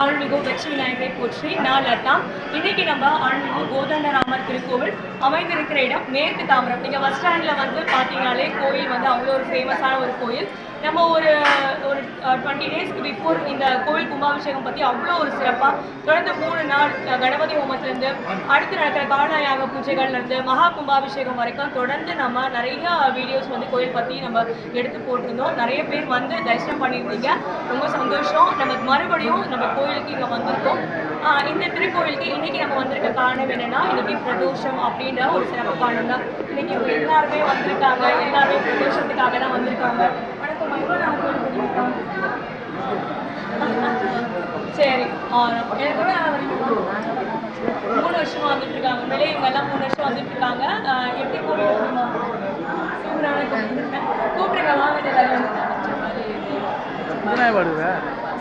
அருள்மிகு வெற்றி விநாயகரை போற்றி நான் லதா. இன்னைக்கு நம்ம அருள்மிகு கோதண்டராமர் திருக்கோவில் அமைந்திருக்கிற இடம் மேற்கு தாம்பரம் நீங்கள் பஸ் ஸ்டாண்டில் வந்து பார்த்தீங்கனாலே கோயில் வந்து அவ்வளோ ஒரு ஃபேமஸான ஒரு கோயில். நம்ம ஒரு ஒரு டுவெண்ட்டி டேஸ்க்கு பிஃபோர் இந்த கோவில் கும்பாபிஷேகம் பற்றி அவ்வளோ ஒரு சிறப்பாக தொடர்ந்து மூணு நாள் கணபதி ஹோமத்துலேருந்து அடுத்து நடக்கிற காலநாயக பூஜைகள்லேருந்து மகா கும்பாபிஷேகம் வரைக்கும் தொடர்ந்து நம்ம நிறைய வீடியோஸ் வந்து கோயில் பற்றி நம்ம எடுத்து போட்டிருந்தோம். நிறைய பேர் வந்து தரிசனம் பண்ணியிருந்தீங்க. ரொம்ப சந்தோஷம். நம்ம மறுபடியும் நம்ம கோயிலுக்கு இங்கே வந்திருக்கோம். இந்த திருக்கோவிலுக்கு இன்னைக்கு நம்ம வந்திருக்க காரணம் என்னன்னா இன்னைக்கு பிரதோஷம் அப்படின்ற ஒரு சிறப்பு காரணம் தான். இன்னைக்கு எல்லாருமே வந்திருக்காங்க. எல்லாருமே பிரதோஷத்துக்காக தான் வந்திருக்காங்க. வணக்கம் சரி எனக்கு மூணு வருஷமா வந்துட்டு இருக்காங்க உண்மையிலே இவங்க எல்லாம் மூணு வருஷம் வந்துட்டு இருக்காங்க எப்படி கூப்பிட்டு கூப்பிடுங்க வாங்க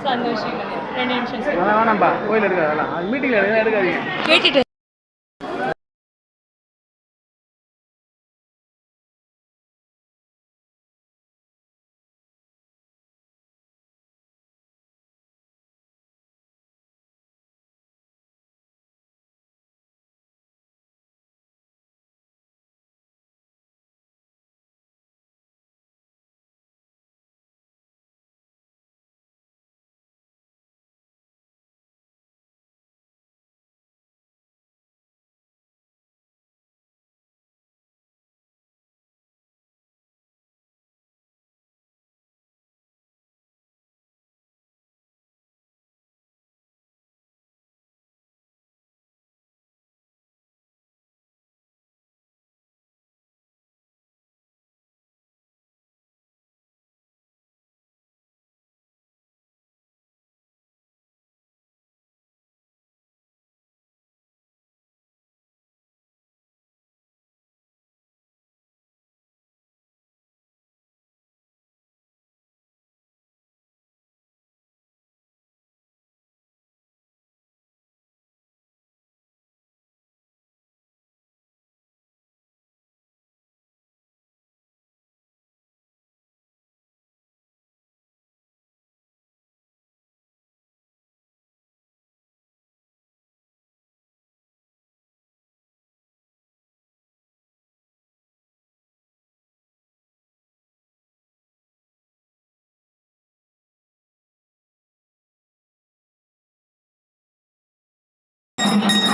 என்ன பாடுங்க சந்தோஷம் ரெண்டு நிமிஷம். வேணாம்பா. கோயில் எடுக்காது மீட்டிங்கில் எடுக்க எடுக்காதீங்க. கேட்டுட்டு Gracias.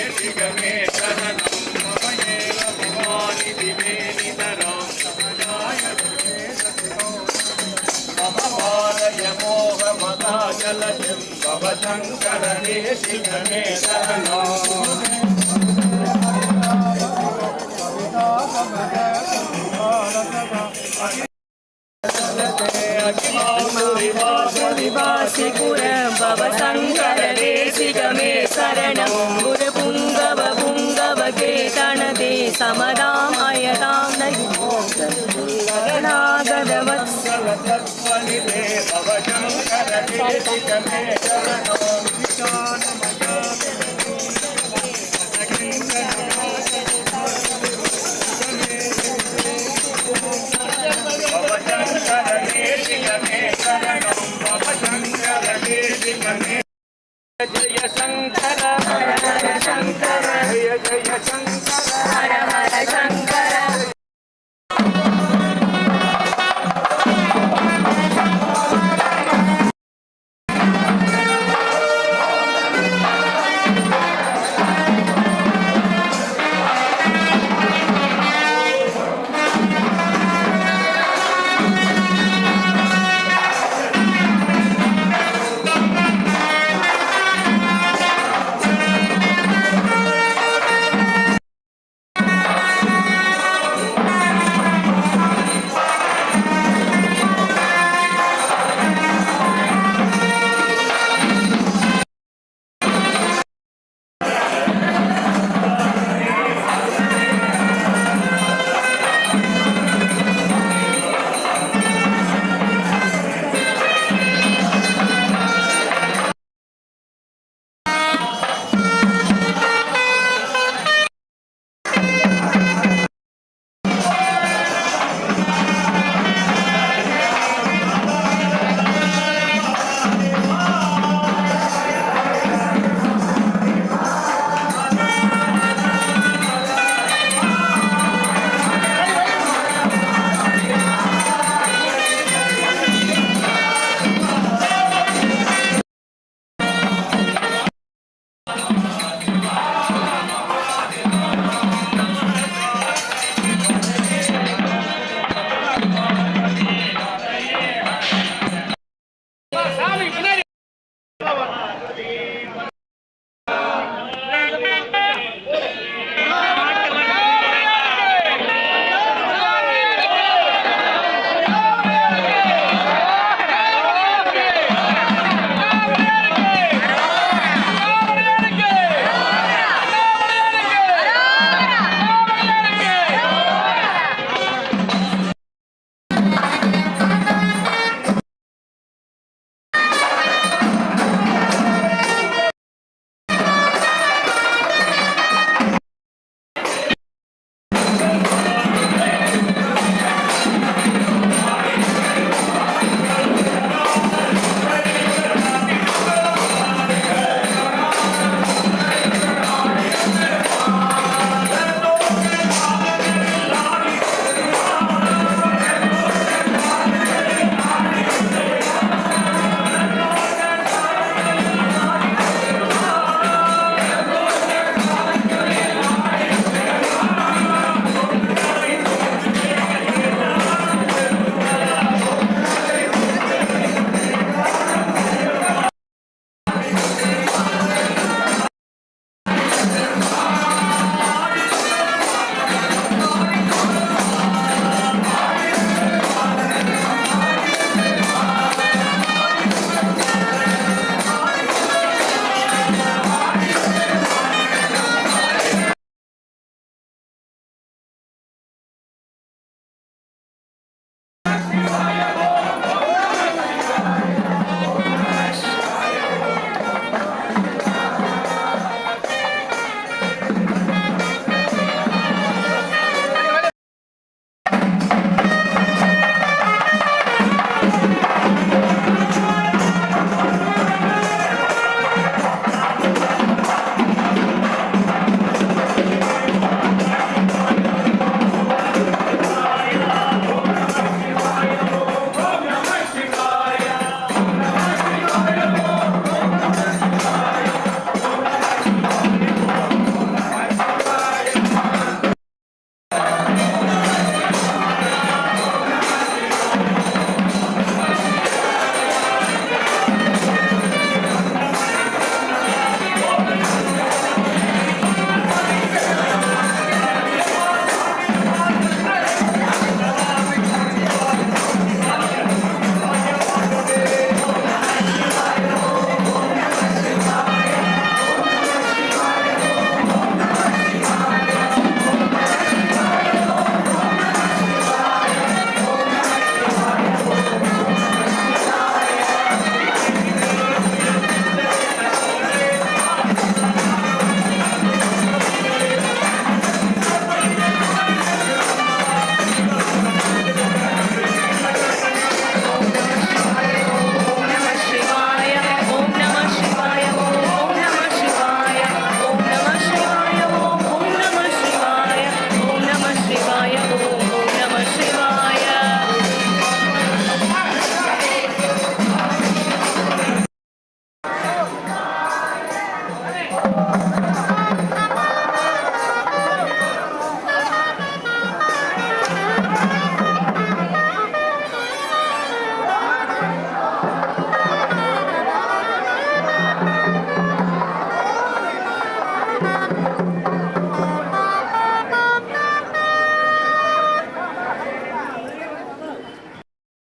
శంకరనే శిఖమే శరణో నివాసి గుర భవ శంకర దేశిక మే శరణం గుర పుంగవ పుంగవ కేతన దే జయ శంకర జయ శంకర జయ జయ శంకర